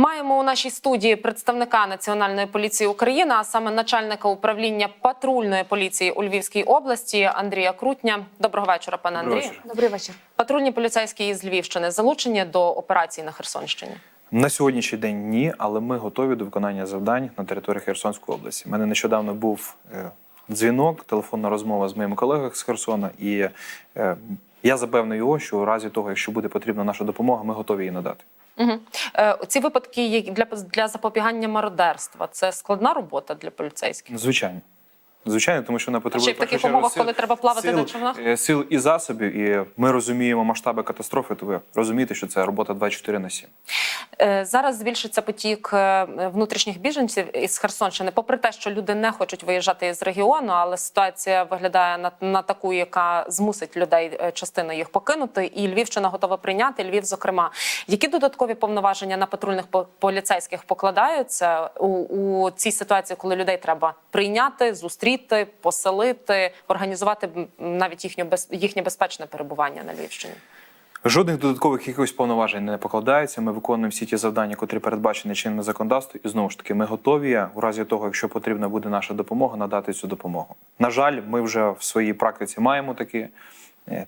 Маємо у нашій студії представника Національної поліції України, а саме начальника управління патрульної поліції у Львівській області Андрія Крутня. Доброго вечора, пане Андрію. Добрий вечір. Патрульні поліцейські із Львівщини залучені до операції на Херсонщині. На сьогоднішній день ні, але ми готові до виконання завдань на території Херсонської області. У мене нещодавно був е, дзвінок, телефонна розмова з моїм колегою з Херсона, і е, я запевнив його, що у разі того, якщо буде потрібна наша допомога, ми готові її надати. Угу. Е, ці випадки для, для запобігання мародерства. Це складна робота для поліцейських. Звичайно. Звичайно, тому що вона потребує в таких умовах, коли треба плавати сил, на човнах? сил і засобів, і ми розуміємо масштаби катастрофи. То ви розумієте, що це робота 24 на 7. Е, Зараз збільшиться потік е, внутрішніх біженців із Херсонщини. Попри те, що люди не хочуть виїжджати з регіону, але ситуація виглядає на, на таку, яка змусить людей е, частину їх покинути. І Львівщина готова прийняти. Львів, зокрема, які додаткові повноваження на патрульних по- поліцейських покладаються у, у цій ситуації, коли людей треба прийняти, зустріти, поселити, організувати навіть без їхнє безпечне перебування на Львівщині. Жодних додаткових якихось повноважень не покладається. Ми виконуємо всі ті завдання, котрі передбачені чинним законодавством. І знову ж таки, ми готові у разі того, якщо потрібна буде наша допомога, надати цю допомогу. На жаль, ми вже в своїй практиці маємо такі,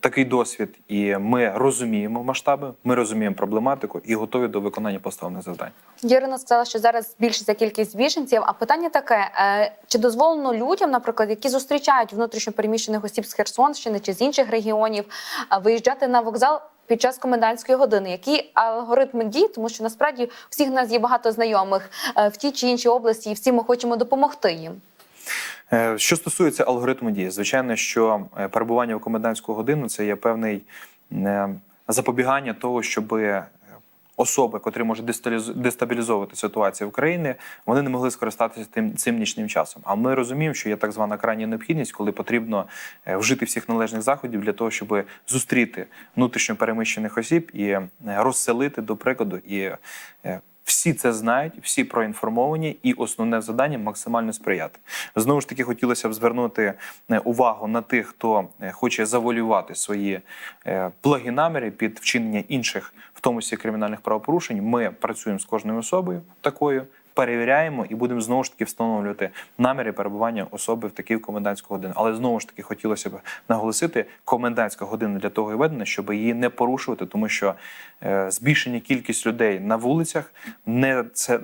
такий досвід, і ми розуміємо масштаби, ми розуміємо проблематику і готові до виконання поставлених завдань. Ірина сказала, що зараз збільшиться кількість біженців. А питання таке: е, чи дозволено людям, наприклад, які зустрічають внутрішньо переміщених осіб з Херсонщини чи з інших регіонів, е, виїжджати на вокзал? Під час комендантської години, які алгоритми дій, тому що насправді всіх нас є багато знайомих е, в тій чи іншій області, і всі ми хочемо допомогти їм. Е, Що стосується алгоритму дії, звичайно, що е, перебування в комендантську годину це є певний е, запобігання того, щоб особи, котрі можуть дестабілізовувати ситуацію в країні, вони не могли скористатися тим цим нічним часом. А ми розуміємо, що є так звана крайня необхідність, коли потрібно вжити всіх належних заходів для того, щоб зустріти внутрішньо переміщених осіб і розселити, до прикладу, і всі це знають, всі проінформовані, і основне завдання максимально сприяти. Знову ж таки, хотілося б звернути е, увагу на тих, хто е, хоче заволювати свої е, благі наміри під вчинення інших, в тому числі кримінальних правопорушень. Ми працюємо з кожною особою такою. Перевіряємо і будемо знову ж таки встановлювати наміри перебування особи в такій комендантську годину. Але знову ж таки хотілося б наголосити, комендантська година для того і введена, щоб її не порушувати, тому що е, збільшення кількість людей на вулицях не це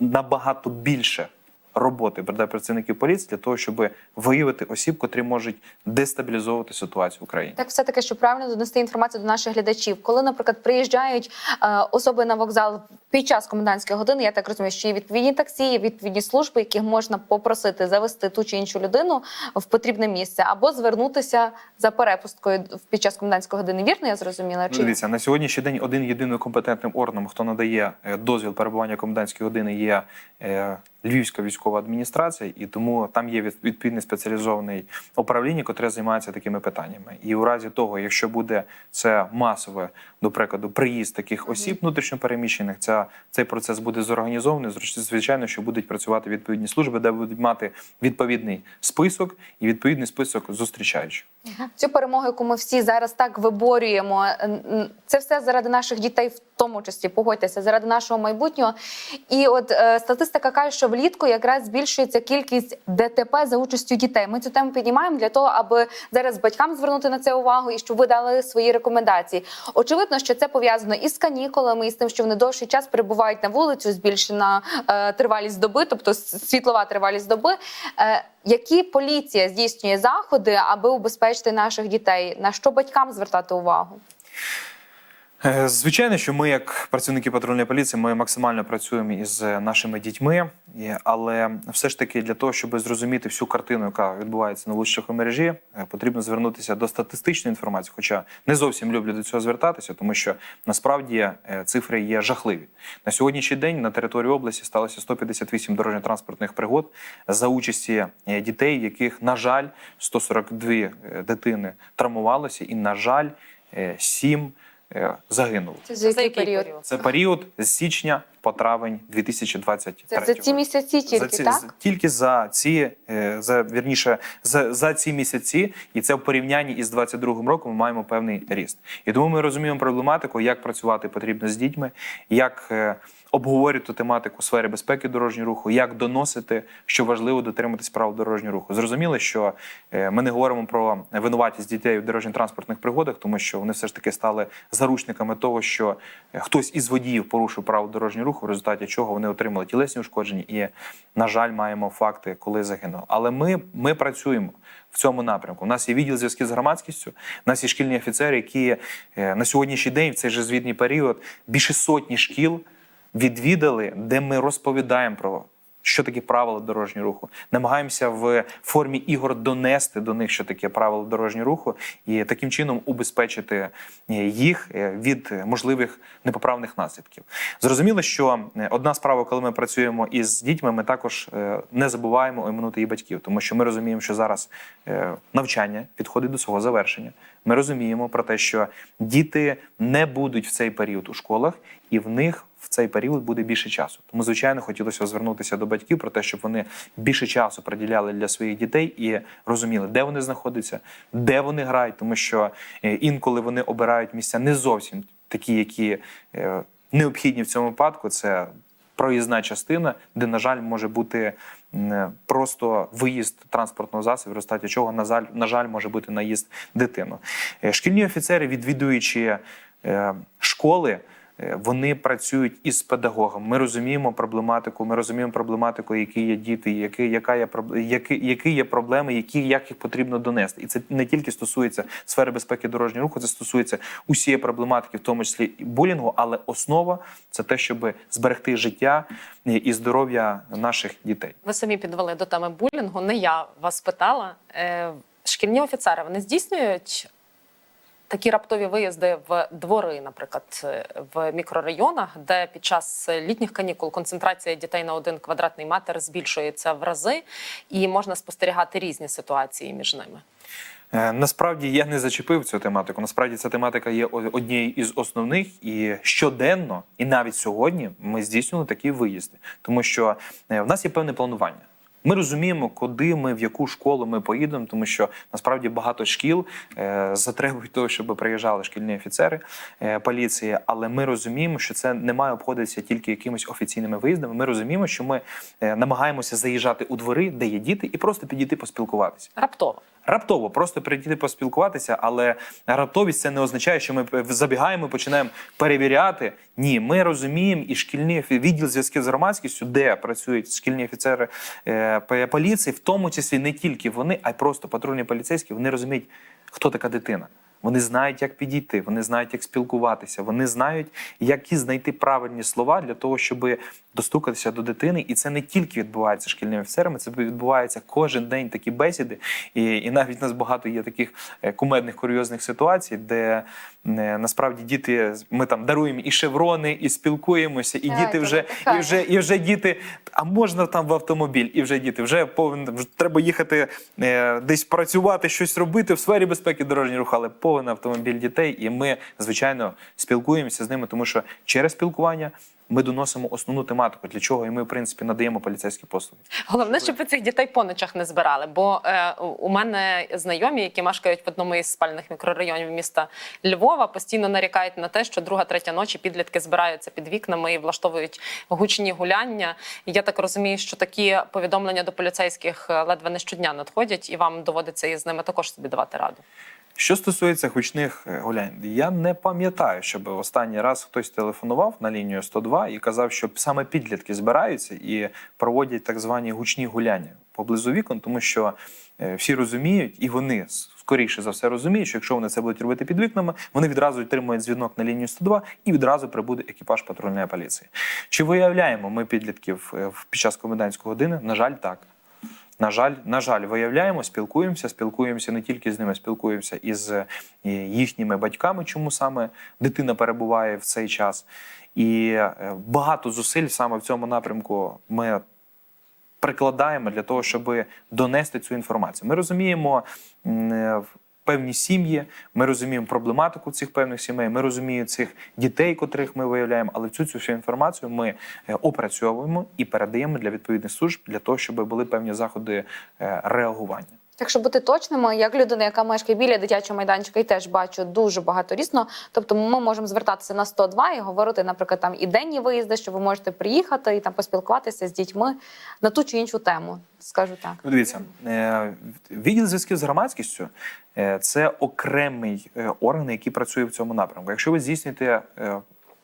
набагато більше роботи для працівників поліції для того, щоб виявити осіб, котрі можуть дестабілізовувати ситуацію в Україні. Так, все таки, щоб правильно донести інформацію до наших глядачів, коли, наприклад, приїжджають е, особи на вокзал під час комендантської години, я так розумію, що є відповідні таксі, є відповідні служби, яких можна попросити завести ту чи іншу людину в потрібне місце, або звернутися за перепусткою під час комендантської години. Вірно, я зрозуміла? Ну, дивіться, на сьогоднішній день один єдиний компетентним органом, хто надає е, дозвіл перебування комендантської години, є е, Львівська військова адміністрація, і тому там є відповідне спеціалізоване управління, яке займається такими питаннями. І у разі того, якщо буде це масове, до прикладу, приїзд таких осіб внутрішньопереміщених, цей процес буде зорганізований. Звичайно, що будуть працювати відповідні служби, де будуть мати відповідний список і відповідний список зустрічаючих. Цю перемогу, яку ми всі зараз так виборюємо, це все заради наших дітей, в тому числі погодьтеся, заради нашого майбутнього. І от е, статистика каже, що влітку якраз збільшується кількість ДТП за участю дітей. Ми цю тему піднімаємо для того, аби зараз батькам звернути на це увагу і щоб ви дали свої рекомендації. Очевидно, що це пов'язано і з канікулами, і з тим, що вони довший час перебувають на вулицю, збільшена е, тривалість доби, тобто світлова тривалість доби. Е, які поліція здійснює заходи, аби убезпечити наших дітей? На що батькам звертати увагу? Е, Звичайно, що ми, як працівники патрульної поліції, ми максимально працюємо із нашими дітьми, але все ж таки для того, щоб зрозуміти всю картину, яка відбувається на вуличних мережі, е, потрібно звернутися до статистичної інформації. Хоча не зовсім люблю до цього звертатися, тому що насправді е, цифри є жахливі. На сьогоднішній день на території області сталося 158 дорожньо-транспортних пригод за участі е, дітей, яких, на жаль, 142 е, дитини травмувалися, і, на жаль, 7 загинули. Це за який період? Це період з січня по травень 2023 Це за ці місяці тільки, за ці, так? тільки за ці е, за вірніше за, за ці місяці, і це в порівнянні із 22 роком. Ми маємо певний ріст. І тому ми розуміємо проблематику, як працювати потрібно з дітьми, як е, обговорювати тематику у сфері безпеки дорожнього руху, як доносити, що важливо дотриматись правил дорожнього руху. Зрозуміло, що е, ми не говоримо про винуватість дітей у дорожньо-транспортних пригодах, тому що вони все ж таки стали заручниками того, що хтось із водіїв порушив правила дорожнього руху, в результаті чого вони отримали тілесні ушкодження, і, на жаль, маємо факти, коли загинули. Але ми, ми працюємо в цьому напрямку. У нас є відділ зв'язків з громадськістю, у нас є шкільні офіцери, які е, на сьогоднішній день, в цей же звітний період, більше сотні шкіл відвідали, де ми розповідаємо про. Що таке правила дорожнього руху? Намагаємося в формі ігор донести до них, що таке правила дорожнього руху, і таким чином убезпечити е, їх е, від можливих непоправних наслідків. Зрозуміло, що е, одна справа, коли ми працюємо із дітьми, ми також не забуваємо оминути і батьків, тому що ми розуміємо, що зараз навчання підходить до свого завершення. Ми розуміємо про те, що діти не будуть в цей період у школах, і в них в цей період буде більше часу. Тому, звичайно, хотілося звернутися до батьків про те, щоб вони більше часу приділяли для своїх дітей і розуміли, де вони знаходяться, де вони грають, тому що е, інколи вони обирають місця не зовсім такі, які е, необхідні в цьому випадку. Це проїзна частина, де, на жаль, може бути просто виїзд транспортного засобу, в результаті чого, на жаль, на жаль, може бути наїзд дитину. Е, Шкільні офіцери, відвідуючи е, школи. Е, Вони працюють із педагогом. Ми розуміємо проблематику. Ми розуміємо проблематику, які є діти, які, яка є які, які є проблеми, які як їх потрібно донести. І це не тільки стосується сфери безпеки дорожнього руху, це стосується усієї проблематики, в тому числі булінгу. Але основа це те, щоб зберегти життя і здоров'я наших дітей. Ви самі підвели до теми булінгу. Не я вас питала. Е, Шкільні офіцери вони здійснюють такі раптові виїзди в двори, наприклад, в мікрорайонах, де під час літніх канікул концентрація дітей на один квадратний метр збільшується в рази, і можна спостерігати різні ситуації між ними. Е, Насправді я не зачепив цю тематику. Насправді ця тематика є однією із основних, і щоденно, і навіть сьогодні ми здійснювали такі виїзди, тому що е, в нас є певне планування. Ми розуміємо, куди ми, в яку школу ми поїдемо, тому що насправді багато шкіл е, затребують того, щоб приїжджали шкільні офіцери е, поліції. Але ми розуміємо, що це не має обходитися тільки якимись офіційними виїздами. Ми розуміємо, що ми е, намагаємося заїжджати у двори, де є діти, і просто підійти поспілкуватися. Раптово. Раптово просто прийти поспілкуватися, але раптовість це не означає, що ми забігаємо, і починаємо перевіряти. Ні, ми розуміємо, і шкільні офі- відділ зв'язків з громадськістю, де працюють шкільні офіцери е, поліції, в тому числі не тільки вони, а й просто патрульні поліцейські. Вони розуміють, хто така дитина. Вони знають, як підійти, вони знають, як спілкуватися, вони знають, які знайти правильні слова для того, щоб достукатися до дитини. І це не тільки відбувається шкільними офіцерами, це відбувається кожен день такі бесіди. І, і навіть у нас багато є таких е, кумедних курйозних ситуацій, де е, насправді діти ми там даруємо і шеврони, і спілкуємося, і діти вже і вже і вже діти. А можна там в автомобіль, і вже діти вже повинен вже треба їхати е, десь працювати, щось робити в сфері безпеки дорожнього руху, але автомобіль дітей. І ми, звичайно, спілкуємося з ними, тому що через спілкування ми доносимо основну тематику, для чого і ми, в принципі, надаємо поліцейські послуги. Головне, щоб ви цих дітей по ночах не збирали. Бо е, у мене знайомі, які мешкають в одному із спальних мікрорайонів міста Львова, постійно нарікають на те, що друга, третя ночі підлітки збираються під вікнами і влаштовують гучні гуляння. І я так розумію, що такі повідомлення до поліцейських е, ледве не щодня надходять, і вам доводиться із ними також собі давати раду. Що стосується гучних е, гулянь, я не пам'ятаю, щоб останній раз хтось телефонував на лінію 102 і казав, що саме підлітки збираються і проводять так звані гучні гуляння поблизу вікон, тому що е, всі розуміють, і вони скоріше за все розуміють, що якщо вони це будуть робити під вікнами, вони відразу отримують дзвінок на лінію 102 і відразу прибуде екіпаж патрульної поліції. Чи виявляємо ми підлітків е, під час комендантської години? На жаль, так. На жаль, на жаль, виявляємо, спілкуємося, спілкуємося не тільки з ними, спілкуємося із з їхніми батьками, чому саме дитина перебуває в цей час. І е, багато зусиль саме в цьому напрямку ми прикладаємо для того, щоб донести цю інформацію. Ми розуміємо е, певні сім'ї. Ми розуміємо проблематику цих певних сімей. Ми розуміємо цих дітей, котрих ми виявляємо. Але цю цю всю інформацію ми е, опрацьовуємо і передаємо для відповідних служб для того, щоб були певні заходи е, реагування. Якщо бути точними, як людина, яка мешкає біля дитячого майданчика, і теж бачу дуже багато різно. Тобто, ми можемо звертатися на 102 і говорити, наприклад, там і денні виїзди, що ви можете приїхати і там поспілкуватися з дітьми на ту чи іншу тему. Скажу так. Ну, дивіться, е, відділ зв'язків з громадськістю е, це окремий е, орган, який працює в цьому напрямку. Якщо ви здійснюєте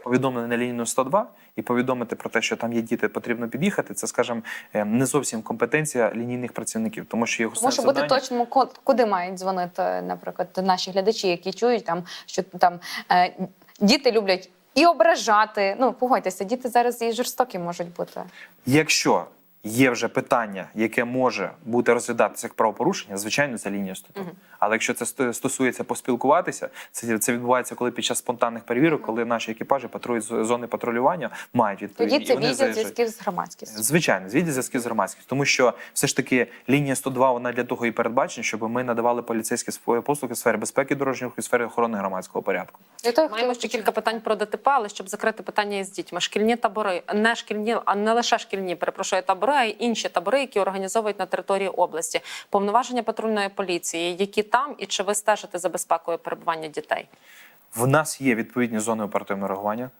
повідомлення на лінію 102 і повідомити про те, що там є діти, потрібно під'їхати, це, скажімо, е, не зовсім компетенція лінійних працівників, тому що його може бути задання... точно куди мають дзвонити, наприклад, наші глядачі, які чують там, що там е, діти люблять і ображати. Ну погодьтеся, діти зараз і жорстокі можуть бути. Якщо є вже питання, яке може бути розглядатися як правопорушення, звичайно, це лінія 102. Але якщо це стосується поспілкуватися, це, це відбувається, коли під час спонтанних перевірок, коли наші екіпажі патрулюють з- зони патрулювання, мають відповідні Тоді це відділ зв'язків з громадськістю. Звичайно, звідти зв'язки з громадськістю, тому що все ж таки лінія 102 вона для того і передбачена, щоб ми надавали поліцейські свої послуги в сфері безпеки дорожнього руху і сфері охорони громадського порядку. Для того, Маємо ще кілька питань про ДТП, але щоб закрити питання із дітьми. Шкільні табори, не шкільні, а не лише шкільні, перепрошую, табори, й інші табори, які організовують на території області. Повноваження патрульної поліції, які там, і чи ви стежите за безпекою перебування дітей? В нас є відповідні зони оперативного реагування.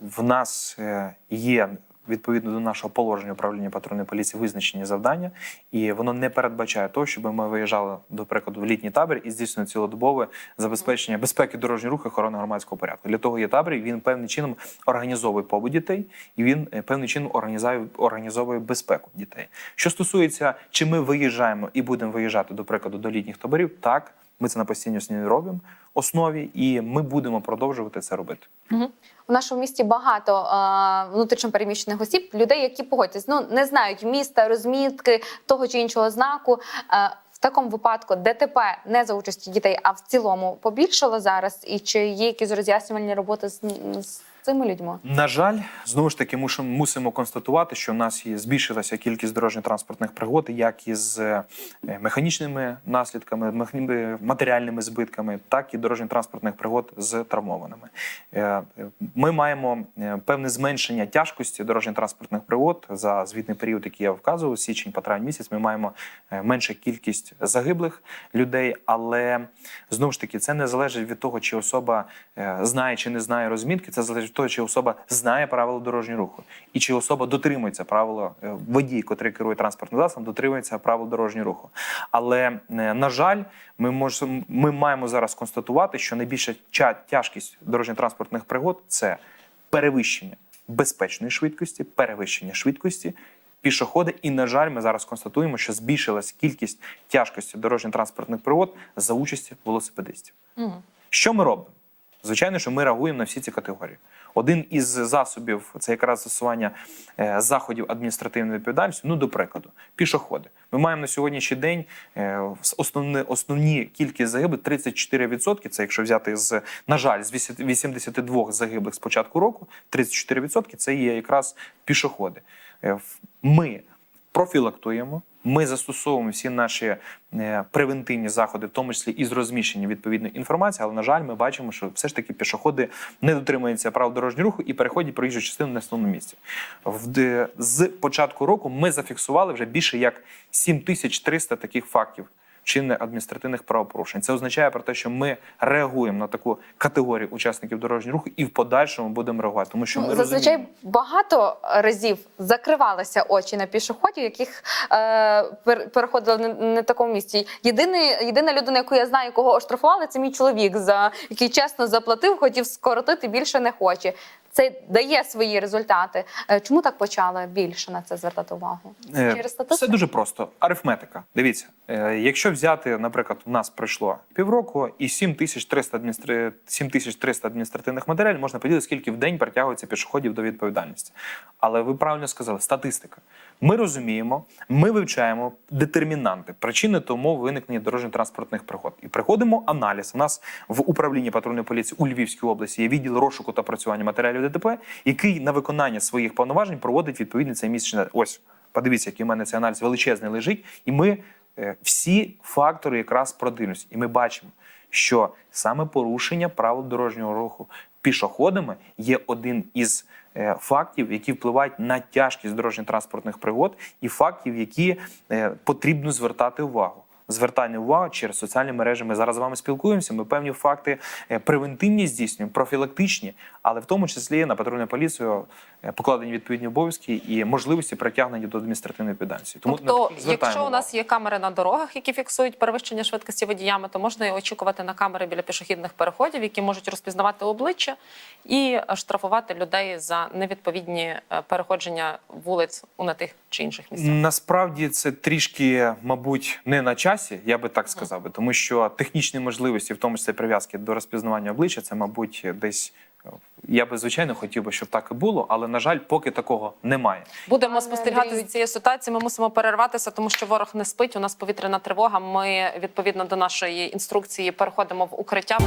В нас е, є відповідно до нашого положення управління патрульної поліції визначені завдання, і воно не передбачає того, щоб ми виїжджали, до прикладу, в літній табір і здійснювали цілодобове забезпечення безпеки дорожнього руху охорони громадського порядку. Для того є табір, він певним чином організовує побут дітей, і він е, певним чином організує, організовує безпеку дітей. Що стосується, чи ми виїжджаємо і будемо виїжджати, до прикладу, до літніх таборів, так. Ми це на постійній основі робимо основі, і ми будемо продовжувати це робити. У нашому місті багато е, внутрішньопереміщених осіб, людей, які погодьтесь, ну не знають міста, розмітки того чи іншого знаку. Е, в такому випадку ДТП не за участі дітей, а в цілому побільшало зараз. І чи є якісь роз'яснювальні роботи з, з цими людьми? На жаль, знову ж таки, мусимо, мусимо констатувати, що в нас є збільшилася кількість дорожньо-транспортних пригод, як із е, механічними наслідками, матеріальними збитками, так і дорожньо-транспортних пригод з травмованими. Е, Ми маємо е, певне зменшення тяжкості дорожньо-транспортних пригод за звітний період, який я вказував, січень по місяць. Ми маємо е, меншу кількість загиблих людей, але знову ж таки це не залежить від того, чи особа е, знає чи не знає розмітки. Це залежить від того, чи особа знає правила дорожнього руху, і чи особа дотримується правила е, водій, котрий керує транспортним засобом, дотримується правил дорожнього руху. Але е, на жаль, ми можемо ми маємо зараз констатувати, що найбільша тяжкість дорожньо-транспортних пригод це перевищення безпечної швидкості, перевищення швидкості. Пішоходи, і на жаль, ми зараз констатуємо, що збільшилась кількість тяжкості дорожньо-транспортних пригод за участі велосипедистів. Що ми робимо? Звичайно, що ми реагуємо на всі ці категорії. Один із засобів це якраз застосування е, заходів адміністративної відповідальності. Ну, до прикладу, пішоходи. Ми маємо на сьогоднішній день е, основні, основні кількість загиблих 34%. Це якщо взяти з, на жаль, з 82 загиблих з початку року, 34% це є якраз пішоходи. Е, Ми профілактуємо. Ми застосовуємо всі наші е, превентивні заходи, в тому числі і з розміщення відповідної інформації. Але на жаль, ми бачимо, що все ж таки пішоходи не дотримуються правил дорожнього руху і переходять проїжджу частину на основному місці. З початку року ми зафіксували вже більше як 7300 таких фактів вчинення адміністративних правопорушень. Це означає про те, що ми реагуємо на таку категорію учасників дорожнього руху і в подальшому будемо реагувати, тому що ми Ну, зазвичай розуміємо. багато разів закривалися очі на пішоходів, яких е, пер- переходили не, не такому місці. Єдиний, єдина людина, яку я знаю, кого оштрафували, це мій чоловік, за який чесно заплатив, хотів скоротити, більше не хоче. Це дає свої результати. Е, Чому так почали більше на це звертати увагу? Е, Через статистику? Все дуже просто. Арифметика. Дивіться, е, якщо взяти, наприклад, у нас пройшло півроку і 7300 адміністра... 7300 адміністративних матеріалів, можна поділити, скільки в день притягується пішоходів до відповідальності. Але ви правильно сказали, статистика. Ми розуміємо, ми вивчаємо детермінанти, причини тому виникнення дорожньо-транспортних пригод. І приходимо аналіз. У нас в управлінні патрульної поліції у Львівській області є відділ розшуку та працювання матеріалів ДТП, який на виконання своїх повноважень проводить відповідний цей місячний. Ось подивіться, який у мене цей аналіз величезний лежить, і ми е, всі фактори якраз продивимося. І ми бачимо, що саме порушення правил дорожнього руху пішоходами є один із е, фактів, які впливають на тяжкість дорожньо-транспортних пригод, і фактів, які е, потрібно звертати увагу. Звертання увагу через соціальні мережі. Ми зараз з вами спілкуємося. Ми певні факти е, превентивні здійснюємо, профілактичні, але в тому числі на патрульну поліцію е, покладені відповідні обов'язки і можливості притягнення до адміністративної відповідальності. Тому тобто, якщо у нас є камери на дорогах, які фіксують перевищення швидкості водіями, то можна і очікувати на камери біля пішохідних переходів, які можуть розпізнавати обличчя і штрафувати людей за невідповідні е, переходження вулиць у на тих чи інших місцях. Насправді це трішки, мабуть, не на часі, я би так сказав би, тому що технічні можливості, в тому числі прив'язки до розпізнавання обличчя, це, мабуть, десь. е, Я би звичайно хотів би, щоб так і було, але на жаль, поки такого немає. Будемо спостерігати за цією ситуацією. Ми мусимо перерватися, тому що ворог не спить. У нас повітряна тривога. Ми відповідно до нашої інструкції переходимо в укриття.